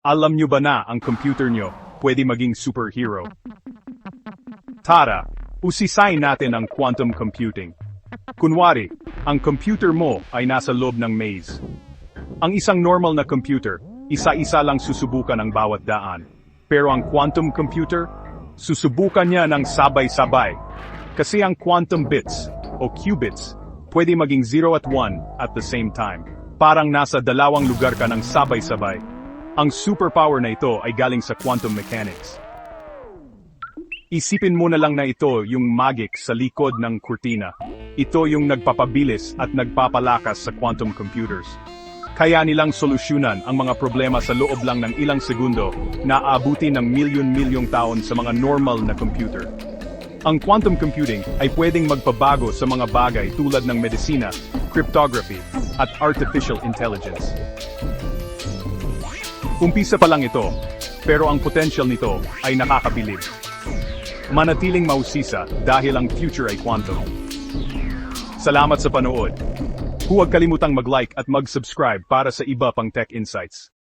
Alam nyo ba na ang computer nyo pwede maging superhero? Tara, usisayin natin ang quantum computing. Kunwari, ang computer mo ay nasa loob ng maze. Ang isang normal na computer, isa-isa lang susubukan ang bawat daan. Pero ang quantum computer, susubukan niya ng sabay-sabay. Kasi ang quantum bits, o qubits, pwede maging 0 at 1 at the same time. Parang nasa dalawang lugar ka ng sabay-sabay. Ang superpower na ito ay galing sa quantum mechanics. Isipin mo na lang na ito yung magic sa likod ng kurtina. Ito yung nagpapabilis at nagpapalakas sa quantum computers. Kaya nilang solusyonan ang mga problema sa loob lang ng ilang segundo na aabuti ng milyon-milyong taon sa mga normal na computer. Ang quantum computing ay pwedeng magpabago sa mga bagay tulad ng medisina, cryptography, at artificial intelligence. Umpisa pa lang ito, pero ang potential nito ay nakakabilib. Manatiling mausisa dahil ang future ay quantum. Salamat sa panood. Huwag kalimutang mag-like at mag-subscribe para sa iba pang tech insights.